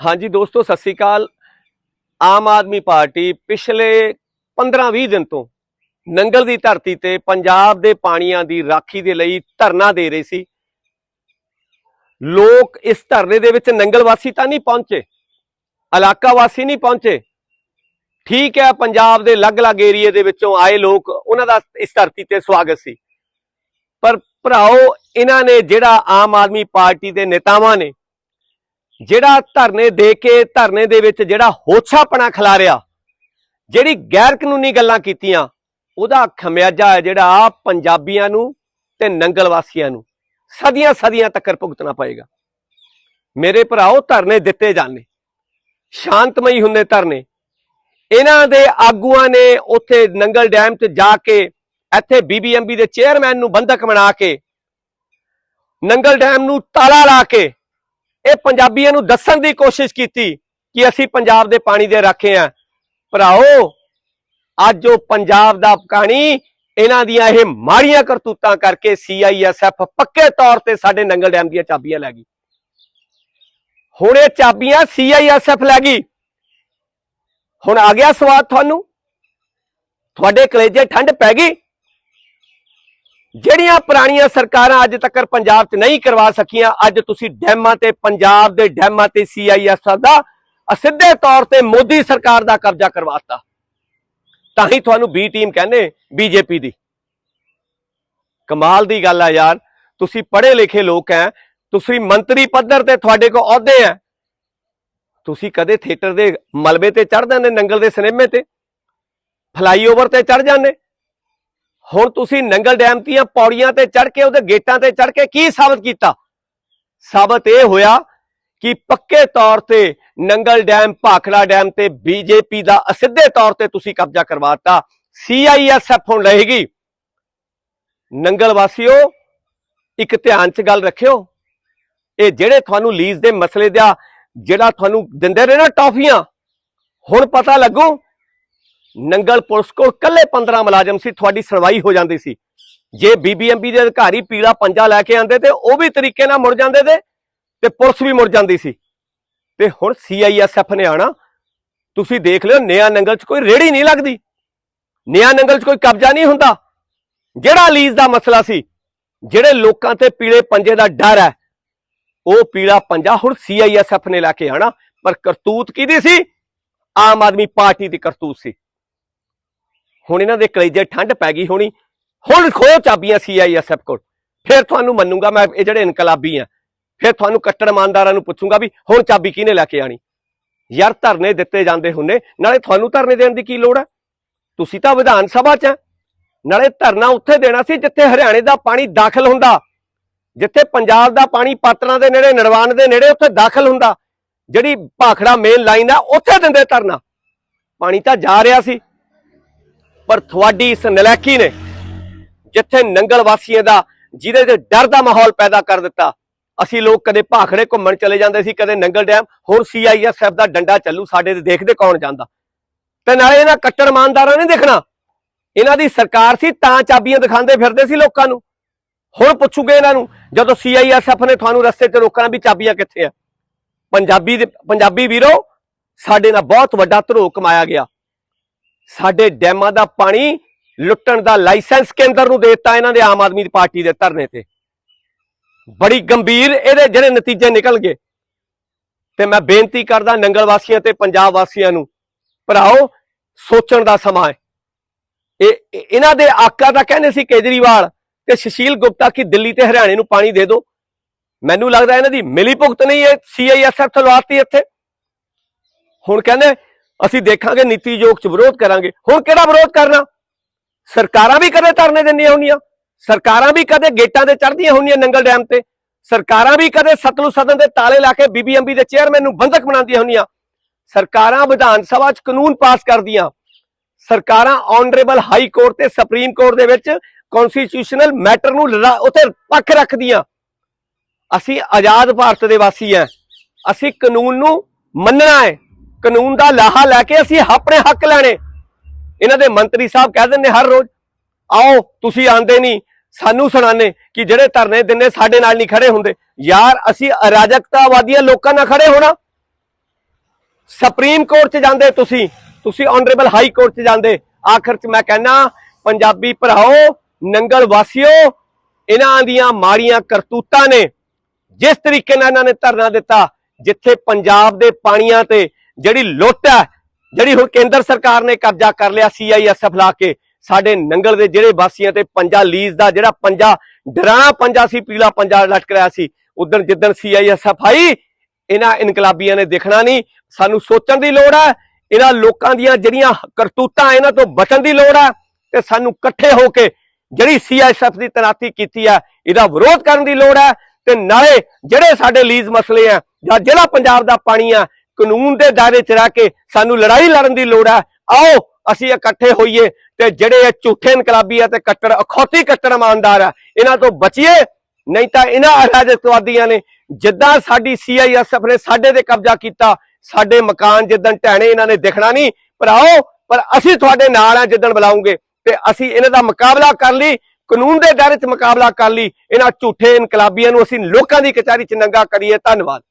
ਹਾਂਜੀ ਦੋਸਤੋ, ਸਤਿ ਸ੍ਰੀ ਅਕਾਲ। ਆਮ ਆਦਮੀ ਪਾਰਟੀ ਪਿਛਲੇ 15-20 ਦਿਨ ਤੋਂ ਨੰਗਲ ਦੀ ਧਰਤੀ ਤੇ ਪੰਜਾਬ ਦੇ ਪਾਣੀਆਂ ਦੀ ਰਾਖੀ ਦੇ ਲਈ ਧਰਨਾ ਦੇ ਰਹੀ ਸੀ। ਲੋਕ ਇਸ ਧਰਨੇ ਦੇ ਵਿੱਚ ਨੰਗਲ ਵਾਸੀ ਤਾਂ ਨਹੀਂ ਪਹੁੰਚੇ, ਇਲਾਕਾ ਵਾਸੀ ਨਹੀਂ ਪਹੁੰਚੇ। ਠੀਕ ਹੈ, ਪੰਜਾਬ ਦੇ ਅਲੱਗ-ਅਲੱਗ ਏਰੀਏ ਦੇ ਵਿੱਚੋਂ ਆਏ ਲੋਕ ਉਹਨਾਂ ਦਾ ਇਸ ਧਰਤੀ ਤੇ ਸਵਾਗਤ ਸੀ। ਪਰ ਭਰਾਓ, ਇਹਨਾਂ ਨੇ ਜਿਹੜਾ ਆਮ ਆਦਮੀ ਪਾਰਟੀ ਦੇ ਨੇਤਾਵਾਂ ਨੇ ਜਿਹੜਾ ਧਰਨੇ ਦੇ ਕੇ ਧਰਨੇ ਦੇ ਵਿੱਚ ਜਿਹੜਾ ਹੋਛਾਪਣਾ ਖਿਲਾਰਿਆ ਜਿਹੜੀ ਗੈਰ ਕਾਨੂੰਨੀ ਗੱਲਾਂ ਕੀਤੀਆਂ, ਉਹਦਾ ਖਮਿਆਜਾ ਹੈ ਜਿਹੜਾ ਪੰਜਾਬੀਆਂ ਨੂੰ ਤੇ ਨੰਗਲ ਵਾਸੀਆਂ ਨੂੰ। ਸਦੀਆਂ ਸਦੀਆਂ ਤੱਕ ਭੁਗਤਣਾ ਪਏਗਾ। ਮੇਰੇ ਭਰਾਓ, ਧਰਨੇ ਦਿੱਤੇ ਜਾਂਦੇ ਸ਼ਾਂਤਮਈ ਹੁੰਦੇ ਧਰਨੇ। ਇਹਨਾਂ ਦੇ ਆਗੂਆਂ ਨੇ ਉੱਥੇ ਨੰਗਲ ਡੈਮ ਤੇ ਜਾ ਕੇ, ਇੱਥੇ ਬੀਬੀਐਮਬੀ ਦੇ ਚੇਅਰਮੈਨ ਨੂੰ ਬੰਧਕ ਬਣਾ ਕੇ, ਨੰਗਲ ਡੈਮ ਨੂੰ ਤਾਲਾ ਲਾ ਕੇ ਇਹ ਪੰਜਾਬੀਆਂ ਨੂੰ ਦੱਸਣ ਦੀ ਕੋਸ਼ਿਸ਼ ਕੀਤੀ ਕਿ ਅਸੀਂ ਪੰਜਾਬ ਦੇ ਪਾਣੀ ਦੇ ਰਾਖੇ ਆ। ਭਰਾਓ, ਅੱਜ ਉਹ ਪੰਜਾਬ ਦਾ ਪਾਣੀ ਇਹਨਾਂ ਦੀਆਂ ਇਹ ਮਾੜੀਆਂ ਕਰਤੂਤਾਂ ਕਰਕੇ ਸੀਆਈਐਸਐਫ ਪੱਕੇ ਤੌਰ ਤੇ ਸਾਡੇ ਨੰਗਲ ਡੈਮ ਦੀਆਂ ਚਾਬੀਆਂ ਲੈ ਗਈ। ਹੁਣ ਇਹ ਚਾਬੀਆਂ ਸੀਆਈਐਸਐਫ ਲੈ ਗਈ। ਹੁਣ ਆ ਗਿਆ ਸਵਾਦ ਤੁਹਾਨੂੰ? ਤੁਹਾਡੇ ਕਲੇਜੇ ਠੰਡ ਪੈ ਗਈ? ਜਿਹੜੀਆਂ ਪੁਰਾਣੀਆਂ ਸਰਕਾਰਾਂ ਅੱਜ ਤੱਕ ਪੰਜਾਬ 'ਚ ਨਹੀਂ ਕਰਵਾ ਸਕੀਆਂ, ਅੱਜ ਤੁਸੀਂ ਡੈਮਾਂ ਤੇ, ਪੰਜਾਬ ਦੇ ਡੈਮਾਂ ਤੇ ਸੀਆਈਐਸਐਫ ਦਾ ਅਸਿੱਧੇ ਤੌਰ ਤੇ ਮੋਦੀ ਸਰਕਾਰ ਦਾ ਕਬਜ਼ਾ ਕਰਵਾਤਾ। ਤਾਂ ਹੀ ਤੁਹਾਨੂੰ ਬੀ ਟੀਮ ਕਹਿੰਦੇ ਬੀਜੇਪੀ ਦੀ। ਕਮਾਲ ਦੀ ਗੱਲ ਆ ਯਾਰ, ਤੁਸੀਂ ਪੜ੍ਹੇ ਲਿਖੇ ਲੋਕ ਹੈ ਤੁਸੀਂ ਮੰਤਰੀ ਪੱਧਰ ਤੇ ਤੁਹਾਡੇ ਕੋਲ ਅਹੁਦੇ ਆ ਤੁਸੀਂ ਕਦੇ ਥੀਏਟਰ ਦੇ ਮਲਬੇ ਤੇ ਚੜ ਜਾਂਦੇ, ਨੰਗਲ ਦੇ ਸਿਨੇਮੇ ਤੇ, ਫਲਾਈਓਵਰ ਤੇ ਚੜ ਜਾਂਦੇ। ਹੁਣ ਤੁਸੀਂ ਨੰਗਲ ਡੈਮ ਦੀਆਂ ਪੌੜੀਆਂ ਤੇ ਚੜ ਕੇ ਉਹਦੇ ਗੇਟਾਂ ਤੇ ਚੜ ਕੇ ਕੀ ਸਾਬਤ ਕੀਤਾ? ਸਾਬਤ ਇਹ ਹੋਇਆ ਕਿ ਪੱਕੇ ਤੌਰ ਤੇ ਨੰਗਲ ਡੈਮ, ਭਾਖੜਾ ਡੈਮ ਤੇ ਬੀਜੇਪੀ ਦਾ ਅਸਿੱਧੇ ਤੌਰ ਤੇ ਤੁਸੀਂ ਕਬਜ਼ਾ ਕਰਵਾਤਾ ਸੀਆਈਐਸਐਫ ਹੁਣ ਰਹੇਗੀ। ਨੰਗਲ ਵਾਸੀਓ, ਇੱਕ ਧਿਆਨ 'ਚ ਗੱਲ ਰੱਖਿਓ। ਇਹ ਜਿਹੜੇ ਤੁਹਾਨੂੰ ਲੀਜ਼ ਦੇ ਮਸਲੇ ਦਾ, ਜਿਹੜਾ ਤੁਹਾਨੂੰ ਦਿੰਦੇ ਰਹੇ ਨਾ ਟੌਫੀਆਂ, ਹੁਣ ਪਤਾ ਲੱਗੂ ਨੰਗਲ ਪੁਲਿਸ ਕੋਲ ਕੱਲੇ 15 ਮੁਲਾਜ਼ਮ ਸੀ, ਤੁਹਾਡੀ ਸੁਣਵਾਈ ਹੋ ਜਾਂਦੀ ਸੀ। ਜੇ ਬੀਬੀਐਮਬੀ ਦੇ ਅਧਿਕਾਰੀ ਪੀਲਾ ਪੰਜਾ ਲੈ ਕੇ ਆਂਦੇ ਤੇ ਉਹ ਵੀ ਤਰੀਕੇ ਨਾਲ ਮੁੜ ਜਾਂਦੇ ਤੇ ਤੇ ਪੁਲਿਸ ਵੀ ਮੁੜ ਜਾਂਦੀ ਸੀ। ਤੇ ਹੁਣ ਸੀਆਈਐਸਐਫ ਨੇ ਆਣਾ ਤੁਸੀਂ ਦੇਖ ਲਿਓ, ਨਿਆ ਨੰਗਲ 'ਚ ਕੋਈ ਰੇੜੀ ਨਹੀਂ ਲੱਗਦੀ। ਨਿਆ ਨੰਗਲ 'ਚ ਕੋਈ ਕਬਜ਼ਾ ਨਹੀਂ ਹੁੰਦਾ। ਜਿਹੜਾ ਲੀਜ਼ ਦਾ ਮਸਲਾ ਸੀ, ਜਿਹੜੇ ਲੋਕਾਂ ਤੇ ਪੀਲੇ ਪੰਜੇ ਦਾ ਡਰ ਹੈ, ਉਹ ਪੀਲਾ ਪੰਜਾ ਹੁਣ ਸੀਆਈਐਸਐਫ ਨੇ ਲੈ ਕੇ ਆਣਾ ਪਰ ਕਰਤੂਤ ਕਿਹਦੀ ਸੀ? ਆਮ ਆਦਮੀ ਪਾਰਟੀ ਦੀ ਕਰਤੂਤ ਸੀ। ਹੁਣ ਇਹਨਾਂ ਦੇ ਕਲੇਜੇ ਠੰਡ ਪੈ ਗਈ ਹੋਣੀ। ਹੁਣ ਖੋ ਚਾਬੀਆਂ ਸੀਆਈਐਸਐਫ ਕੋਲ। ਫਿਰ ਤੁਹਾਨੂੰ ਮੰਨੂਗਾ ਮੈਂ ਇਹ ਜਿਹੜੇ ਇਨਕਲਾਬੀ ਆ। ਫਿਰ ਤੁਹਾਨੂੰ ਕੱਟੜ ਇਮਾਨਦਾਰਾਂ ਨੂੰ ਪੁੱਛੂੰਗਾ ਵੀ ਹੁਣ ਚਾਬੀ ਕਿਹਨੇ ਲੈ ਕੇ ਆਣੀ? ਯਾਰ ਧਰਨੇ ਦਿੱਤੇ ਜਾਂਦੇ ਹੁੰਨੇ ਨਾਲੇ ਤੁਹਾਨੂੰ ਧਰਨੇ ਦੇਣ ਦੀ ਕੀ ਲੋੜ ਹੈ ਤੁਸੀਂ ਤਾਂ ਵਿਧਾਨ ਸਭਾ 'ਚ ਹੈ ਨਾਲੇ ਧਰਨਾ ਉੱਥੇ ਦੇਣਾ ਸੀ ਜਿੱਥੇ ਹਰਿਆਣੇ ਦਾ ਪਾਣੀ ਦਾਖਲ ਹੁੰਦਾ। ਜਿੱਥੇ ਪੰਜਾਬ ਦਾ ਪਾਣੀ ਪਾਤਰਾਂ ਦੇ ਨੇੜੇ ਨਰਵਾਨ ਦੇ ਨੇੜੇ ਉੱਥੇ ਦਾਖਲ ਹੁੰਦਾ। ਜਿਹੜੀ ਭਾਖੜਾ ਮੇਨ ਲਾਈਨ ਆ, ਉੱਥੇ ਦਿੰਦੇ ਧਰਨਾ। ਪਾਣੀ ਤਾਂ ਜਾ ਰਿਹਾ ਸੀ। ਪਰ ਤੁਹਾਡੀ ਇਸ ਨਲੈਕੀ ਨੇ ਜਿੱਥੇ ਨੰਗਲ ਵਾਸੀਆਂ ਦਾ, ਜਿਹਦੇ ਤੇ ਡਰ ਦਾ ਮਾਹੌਲ ਪੈਦਾ ਕਰ ਦਿੱਤਾ, ਅਸੀਂ ਲੋਕ ਕਦੇ ਭਾਖੜੇ ਘੁੰਮਣ ਚਲੇ ਜਾਂਦੇ ਸੀ, ਕਦੇ ਨੰਗਲ ਡੈਮ, ਹੁਣ ਸੀਆਈਐਸਐਫ ਦਾ ਡੰਡਾ ਚੱਲੂ, ਸਾਡੇ ਤੇ ਦੇਖਦੇ ਕੌਣ ਜਾਂਦਾ। ਤੇ ਨਾਲੇ ਇਹਨਾਂ ਕੱਟੜ ਇਮਾਨਦਾਰਾਂ ਨੇ ਦੇਖਣਾ, ਇਹਨਾਂ ਦੀ ਸਰਕਾਰ ਸੀ, ਤਾਂ ਚਾਬੀਆਂ ਦਿਖਾਉਂਦੇ ਫਿਰਦੇ ਸੀ ਲੋਕਾਂ ਨੂੰ। ਹੁਣ ਪੁੱਛੂਗੇ ਇਹਨਾਂ ਨੂੰ, ਜਦੋਂ ਸੀਆਈਐਸਐਫ ਨੇ ਤੁਹਾਨੂੰ ਰਸਤੇ 'ਤੇ ਰੋਕਣਾ ਵੀ ਚਾਬੀਆਂ ਕਿੱਥੇ ਆ? ਪੰਜਾਬੀ ਦੇ ਪੰਜਾਬੀ ਵੀਰੋ, ਸਾਡੇ ਨਾਲ ਬਹੁਤ ਵੱਡਾ ਧਰੋਹ ਕਮਾਇਆ ਗਿਆ। ਸਾਡੇ ਡੈਮਾਂ ਦਾ ਪਾਣੀ ਲੁੱਟਣ ਦਾ ਲਾਇਸੈਂਸ ਕੇਂਦਰ ਨੂੰ ਦਿੱਤਾ ਇਹਨਾਂ ਦੇ ਆਮ ਆਦਮੀ ਪਾਰਟੀ ਦੇ ਧਰਨੇ ਤੇ। ਬੜੀ ਗੰਭੀਰ ਇਹਦੇ ਜਿਹੜੇ ਨਤੀਜੇ ਨਿਕਲ ਗਏ। ਤੇ ਮੈਂ ਬੇਨਤੀ ਕਰਦਾ ਨੰਗਲ ਵਾਸੀਆਂ ਤੇ ਪੰਜਾਬ ਵਾਸੀਆਂ ਨੂੰ, ਭਰਾਓ, ਸੋਚਣ ਦਾ ਸਮਾਂ ਹੈ। ਇਹ ਇਹਨਾਂ ਦੇ ਆਕਾ ਦਾ ਕਹਿੰਦੇ ਸੀ ਕੇਜਰੀਵਾਲ ਤੇ ਸੁਸ਼ੀਲ ਗੁਪਤਾ ਕਿ ਦਿੱਲੀ ਤੇ ਹਰਿਆਣੇ ਨੂੰ ਪਾਣੀ ਦੇ ਦਿਓ। ਮੈਨੂੰ ਲੱਗਦਾ ਇਹਨਾਂ ਦੀ ਮਿਲੀ ਭੁਗਤ ਨਹੀਂ ਹੈ, ਸੀਆਈਐਸਐਫ ਤਲਵਾਤੀ ਇੱਥੇ। ਹੁਣ ਕਹਿੰਦੇ ਅਸੀਂ ਦੇਖਾਂਗੇ ਨੀਤੀ ਯੋਗ ਚ ਵਿਰੋਧ ਕਰਾਂਗੇ। ਹੁਣ ਕਿਹੜਾ ਵਿਰੋਧ ਕਰਨਾ? ਸਰਕਾਰਾਂ ਵੀ ਕਦੇ ਧਰਨੇ ਦਿੰਦੀਆਂ ਹੁੰਦੀਆਂ ਸਰਕਾਰਾਂ ਵੀ ਕਦੇ ਗੇਟਾਂ ਤੇ ਚੜ੍ਹਦੀਆਂ ਹੁੰਦੀਆਂ ਨੰਗਲ ਡੈਮ ਤੇ, ਸਰਕਾਰਾਂ ਵੀ ਕਦੇ ਸਤਲੁਜ ਸਦਨ ਦੇ ਤਾਲੇ ਲਾ ਕੇ ਬੀਬੀਐਮਬੀ ਦੇ ਚੇਅਰਮੈਨ ਨੂੰ ਬੰਧਕ ਬਣਾਉਂਦੀਆਂ ਹੁੰਦੀਆਂ ਸਰਕਾਰਾਂ ਵਿਧਾਨ ਸਭਾ 'ਚ ਕਾਨੂੰਨ ਪਾਸ ਕਰਦੀਆਂ। ਸਰਕਾਰਾਂ ਆਨਰੇਬਲ ਹਾਈ ਕੋਰਟ ਤੇ ਸੁਪਰੀਮ ਕੋਰਟ ਦੇ ਵਿੱਚ ਕਨਸਟੀਟਿਊਸ਼ਨਲ ਮੈਟਰ ਨੂੰ ਲੜਾ- ਉੱਥੇ ਪੱਖ ਰੱਖਦੀਆਂ। ਅਸੀਂ ਆਜ਼ਾਦ ਭਾਰਤ ਦੇ ਵਾਸੀ ਆ ਅਸੀਂ ਕਾਨੂੰਨ ਨੂੰ ਮੰਨਣਾ ਹੈ ਕਾਨੂੰਨ ਦਾ ਲਾਹਾ ਲੈ ਕੇ ਅਸੀਂ ਆਪਣੇ ਹੱਕ ਲੈਣੇ। ਇਹਨਾਂ ਦੇ ਮੰਤਰੀ ਸਾਹਿਬ ਕਹਿ ਦਿੰਦੇ ਹਰ ਰੋਜ਼, ਆਓ, ਤੁਸੀਂ ਆਂਦੇ ਨਹੀਂ। ਸਾਨੂੰ ਸੁਣਾਣੇ ਕਿ ਜਿਹੜੇ ਧਰਨੇ ਦਿੰਦੇ ਸਾਡੇ ਨਾਲ ਨਹੀਂ ਖੜੇ ਹੁੰਦੇ। ਯਾਰ, ਅਸੀਂ ਅਰਾਜਕਤਾਵਾਦੀਆਂ ਲੋਕਾਂ ਨਾਲ ਖੜੇ ਹੋਣਾ। ਸੁਪਰੀਮ ਕੋਰਟ 'ਚ ਜਾਂਦੇ ਤੁਸੀਂ। ਤੁਸੀਂ ਆਨਰੇਬਲ ਹਾਈ ਕੋਰਟ 'ਚ ਜਾਂਦੇ। ਆਖਰ 'ਚ ਮੈਂ ਕਹਿੰਨਾ ਪੰਜਾਬੀ ਭਰਾਓ, ਨੰਗਲ ਵਾਸੀਓ, ਇਹਨਾਂ ਦੀਆਂ ਮਾੜੀਆਂ ਕਰਤੂਤਾਂ ਨੇ। ਜਿਸ ਤਰੀਕੇ ਨਾਲ ਇਹਨਾਂ ਨੇ ਧਰਨਾ ਦਿੱਤਾ, ਜਿੱਥੇ ਪੰਜਾਬ ਦੇ ਪਾਣੀਆਂ ਤੇ ਜਿਹੜੀ ਲੁੱਟ ਹੈ, ਜਿਹੜੀ ਹੁਣ ਕੇਂਦਰ ਸਰਕਾਰ ਨੇ ਕਬਜ਼ਾ ਕਰ ਲਿਆ ਸੀਆਈਐਸਐਫ ਲਾ ਕੇ, ਸਾਡੇ ਨੰਗਲ ਦੇ ਜਿਹੜੇ ਵਾਸੀਆਂ ਤੇ ਪੰਜਾ ਲੀਜ਼ ਦਾ ਜਿਹੜਾ ਪੰਜਾ ਡਰਾਂ ਪੰਜਾ ਸੀ, ਪੀਲਾ ਪੰਜਾ ਲਟਕ ਰਿਹਾ ਸੀ ਉਦੋਂ ਜਿੱਦਣ ਸੀਆਈਐਸਐਫ ਆਈ, ਇਹਨਾਂ ਇਨਕਲਾਬੀਆਂ ਨੇ ਦੇਖਣਾ ਨਹੀਂ, ਸਾਨੂੰ ਸੋਚਣ ਦੀ ਲੋੜ ਹੈ, ਇਹਨਾਂ ਲੋਕਾਂ ਦੀਆਂ ਜਿਹੜੀਆਂ ਕਰਤੂਤਾਂ ਇਹਨਾਂ ਤੋਂ ਬਚਣ ਦੀ ਲੋੜ ਹੈ, ਤੇ ਸਾਨੂੰ ਇਕੱਠੇ ਹੋ ਕੇ ਜਿਹੜੀ ਸੀਆਈਐਸਐਫ ਦੀ ਤਨਾਤੀ ਕੀਤੀ ਹੈ, ਇਹਦਾ ਵਿਰੋਧ ਕਰਨ ਦੀ ਲੋੜ ਹੈ, ਤੇ ਨਾਲੇ ਜਿਹੜੇ ਸਾਡੇ ਲੀਜ਼ ਮਸਲੇ ਆ ਜਾਂ ਜਿਹੜਾ ਪੰਜਾਬ ਦਾ ਪਾਣੀ ਆ ਕਾਨੂੰਨ ਦੇ ਦਾਇਰੇ 'ਚ ਰਹਿ ਕੇ ਸਾਨੂੰ ਲੜਾਈ ਲੜਨ ਦੀ ਲੋੜ ਹੈ। ਆਓ, ਅਸੀਂ ਇਕੱਠੇ ਹੋਈਏ ਤੇ ਜਿਹੜੇ ਇਹ ਝੂਠੇ ਇਨਕਲਾਬੀ ਆ ਤੇ ਕੱਟੜ, ਅਖੌਤੀ ਕੱਟੜ ਇਮਾਨਦਾਰ ਆ, ਇਹਨਾਂ ਤੋਂ ਬਚੀਏ। ਨਹੀਂ ਤਾਂ ਇਹਨਾਂ ਅਰਾਜਕਵਾਦੀਆਂ ਨੇ ਜਿੱਦਾਂ ਸਾਡੀ ਸੀਆਈਐਸਐਫ ਨੇ ਸਾਡੇ ਤੇ ਕਬਜ਼ਾ ਕੀਤਾ, ਸਾਡੇ ਮਕਾਨ ਜਿੱਦਣ ਢਹਿਣੇ ਇਹਨਾਂ ਨੇ ਦਿਖਣਾ ਨਹੀਂ। ਪਰ ਆਓ, ਪਰ ਅਸੀਂ ਤੁਹਾਡੇ ਨਾਲ ਆ ਜਿੱਦਣ ਬੁਲਾਉਂਗੇ ਤੇ ਅਸੀਂ ਇਹਨਾਂ ਦਾ ਮੁਕਾਬਲਾ ਕਰ ਲਈ, ਕਾਨੂੰਨ ਦੇ ਦਾਇਰੇ 'ਚ ਮੁਕਾਬਲਾ ਕਰ ਲਈ, ਇਹਨਾਂ ਝੂਠੇ ਇਨਕਲਾਬੀਆਂ ਨੂੰ ਅਸੀਂ ਲੋਕਾਂ ਦੀ ਕਚਹਿਰੀ 'ਚ ਨੰਗਾ ਕਰੀਏ। ਧੰਨਵਾਦ।